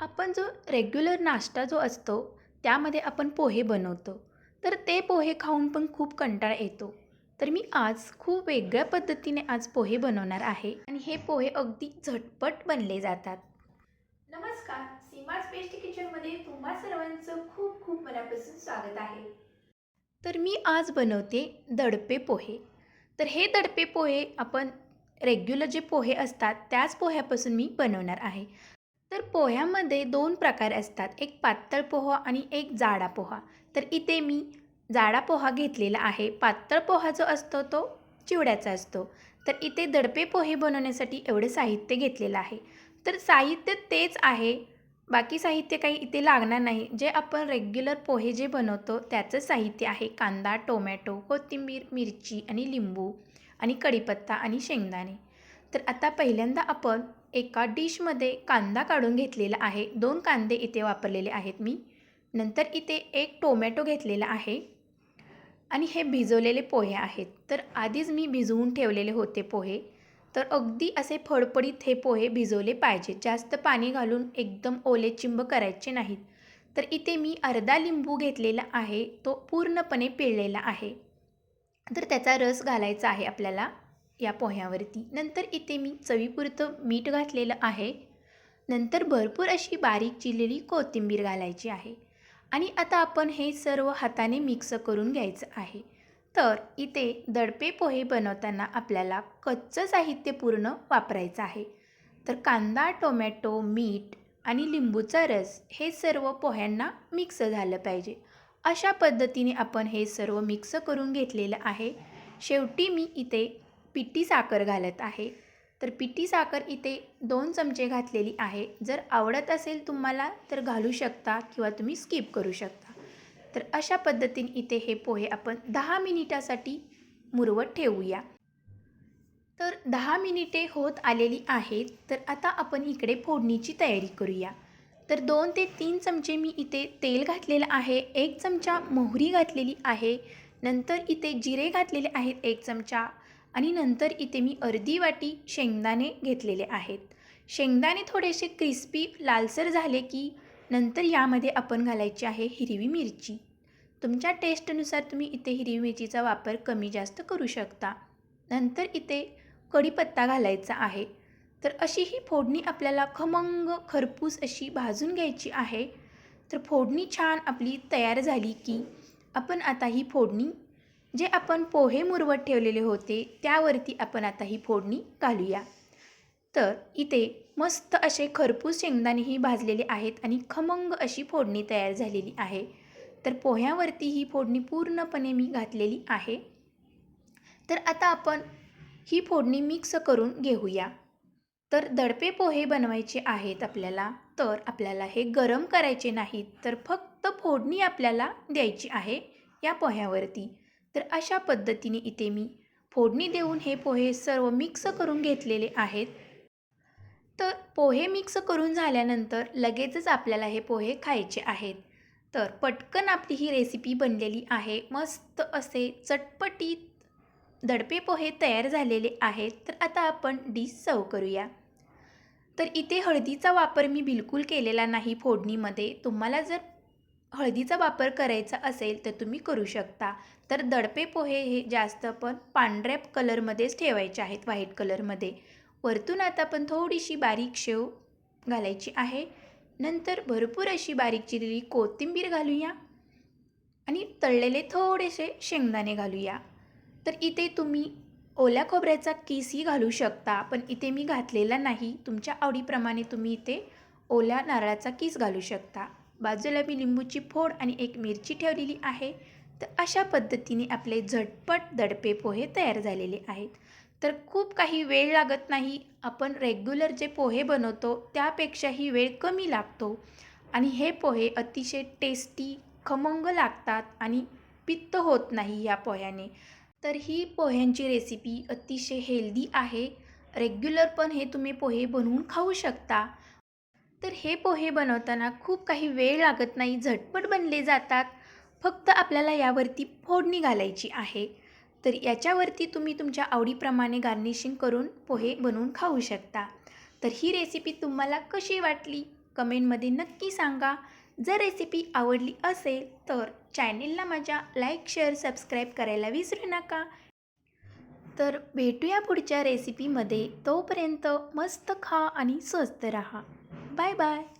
आपण जो रेग्युलर नाश्ता जो असतो त्यामध्ये आपण पोहे बनवतो. तर ते पोहे खाऊन पण खूप कंटाळा येतो. तर मी आज खूप वेगळ्या पद्धतीने आज पोहे बनवणार आहे. आणि हे पोहे अगदी झटपट बनले जातात. नमस्कार. सीमाज बेस्ट किचनमध्ये तुम्हा सर्वांचं खूप खूप मनापासून स्वागत आहे. तर मी आज बनवते दडपे पोहे. तर हे दडपे पोहे आपण रेग्युलर जे पोहे असतात त्याच पोह्यापासून मी बनवणार आहे. तर पोह्यामध्ये दोन प्रकार असतात. एक पातळ पोहा आणि एक जाडा पोहा. तर इथे मी जाडा पोहा घेतलेला आहे. पातळ पोहा जो असतो तो चिवड्याचा असतो. तर इथे दडपे पोहे बनवण्यासाठी एवढं साहित्य घेतलेलं आहे. तर साहित्य तेच आहे. बाकी साहित्य काही इथे लागणार नाही. जे आपण रेग्युलर पोहे जे बनवतो त्याचं साहित्य आहे. कांदा टोमॅटो कोथिंबीर मिरची आणि लिंबू आणि कढीपत्ता आणि शेंगदाणे. तर आता पहिल्यांदा आपण एका डिशमध्ये कांदा काढून घेतलेला आहे. दोन कांदे इथे वापरलेले आहेत मी. नंतर इथे एक टोमॅटो घेतलेला आहे. आणि हे भिजवलेले पोहे आहेत. तर आधीच मी भिजवून ठेवलेले होते पोहे. तर अगदी असे फडफडीत हे पोहे भिजवले पाहिजे. जास्त पाणी घालून एकदम ओले चिंब करायचे नाहीत. तर इथे मी अर्धा लिंबू घेतलेला आहे. तो पूर्णपणे पिळलेला आहे. तर त्याचा रस घालायचा आहे आपल्याला. या पोह्यावरती. नंतर इथे मी चवीपुरतं मीठ घातलेलं आहे. नंतर भरपूर अशी बारीक चिरलेली कोथिंबीर घालायची आहे. आणि आता आपण हे सर्व हाताने मिक्स करून घ्यायचं आहे. तर इथे दडपे पोहे बनवताना आपल्याला कच्चं साहित्य पूर्ण वापरायचं आहे. तर कांदा टोमॅटो मीठ आणि लिंबूचा रस हे सर्व पोह्यांना मिक्स झालं पाहिजे. अशा पद्धतीने आपण हे सर्व मिक्स करून घेतलेलं आहे. शेवटी मी इथे पिठी साखर घालत आहे. तर पिठी साखर इथे दोन चमचे घातलेली आहे. जर आवडत असेल तुम्हाला तर घालू शकता किंवा तुम्ही स्किप करू शकता. तर अशा पद्धतीने इथे हे पोहे आपण दहा मिनिटासाठी मुरवत ठेवूया. तर दहा मिनिटे होत आलेली आहेत. तर आता आपण इकडे फोडणीची तयारी करूया. तर दोन ते तीन चमचे मी इथे तेल घातलेलं आहे. एक चमचा मोहरी घातलेली आहे. नंतर इथे जिरे घातलेले आहेत. एक चमचा आणि नंतर इथे मी अर्धी वाटी शेंगदाणे घेतलेले आहेत. शेंगदाणे थोडेसे क्रिस्पी लालसर झाले की नंतर यामध्ये आपण घालायची आहे हिरवी मिरची. तुमच्या टेस्टनुसार तुम्ही इथे हिरवी मिरचीचा वापर कमी जास्त करू शकता. नंतर इथे कढीपत्ता घालायचा आहे. तर अशी ही फोडणी आपल्याला खमंग खरपूस अशी भाजून घ्यायची आहे. तर फोडणी छान आपली तयार झाली की आपण आता ही फोडणी जे आपण पोहे मुरवत ठेवलेले होते त्यावरती आपण आता ही फोडणी घालूया. तर इथे मस्त असे खरपूस शेंगदाणेही भाजलेले आहेत आणि खमंग अशी फोडणी तयार झालेली आहे. तर पोह्यावरती ही फोडणी पूर्णपणे मी घातलेली आहे. तर आता आपण ही फोडणी मिक्स करून घेऊया. तर दडपे पोहे बनवायचे आहेत आपल्याला तर आपल्याला हे गरम करायचे नाहीत तर फक्त फोडणी आपल्याला द्यायची आहे या पोह्यावरती. तर अशा पद्धतीने इथे मी फोडणी देऊन हे पोहे सर्व मिक्स करून घेतलेले आहेत. तर पोहे मिक्स करून झाल्यानंतर लगेचच आपल्याला हे पोहे खायचे आहेत. तर पटकन आपली ही रेसिपी बनलेली आहे. मस्त असे चटपटीत दडपे पोहे तयार झालेले आहेत. तर आता आपण डिश सर्व करूया. तर इथे हळदीचा वापर मी बिलकुल केलेला नाही फोडणीमध्ये. तुम्हाला जर हळदीचा वापर करायचा असेल तर तुम्ही करू शकता. तर दडपे पोहे हे जास्त पण पांढऱ्या कलरमध्येच ठेवायचे आहेत व्हाईट कलरमध्ये. वरतून आता आपण थोडीशी बारीक शेव घालायची आहे. नंतर भरपूर अशी बारीक चिरलेली कोथिंबीर घालूया आणि तळलेले थोडेसे शेंगदाणे घालूया. तर इथे तुम्ही ओल्या खोबऱ्याचा किसही घालू शकता पण इथे मी घातलेला नाही. तुमच्या आवडीप्रमाणे तुम्ही इथे ओल्या नारळाचा किस घालू शकता. बाजूला मी लिंबूची फोड आणि एक मिरची ठेवलेली आहे. तर अशा पद्धतीने आपले झटपट दडपे पोहे तयार झालेले आहेत. तर खूप काही वेळ लागत नाही. आपण रेग्युलर जे पोहे बनवतो त्यापेक्षाही वेळ कमी लागतो. आणि हे पोहे अतिशय टेस्टी खमंग लागतात आणि पित्त होत नाही या पोह्याने. तर ही पोह्यांची रेसिपी अतिशय हेल्दी आहे. रेग्युलर पण हे तुम्ही पोहे बनवून खाऊ शकता. तर हे पोहे बनवताना खूप काही वेळ लागत नाही झटपट बनले जातात. फक्त आपल्याला यावरती फोडणी घालायची आहे. तर याच्यावरती तुम्ही तुमच्या आवडीप्रमाणे गार्निशिंग करून पोहे बनवून खाऊ शकता. तर ही रेसिपी तुम्हाला कशी वाटली? कमेंटमध्ये नक्की सांगा. जर रेसिपी आवडली असेल तर चॅनेलला माझ्या लाईक शेअर सबस्क्राईब करायला विसरू नका. तर भेटूया पुढच्या रेसिपीमध्ये तोपर्यंत मस्त खा आणि स्वस्त रहा. Bye bye.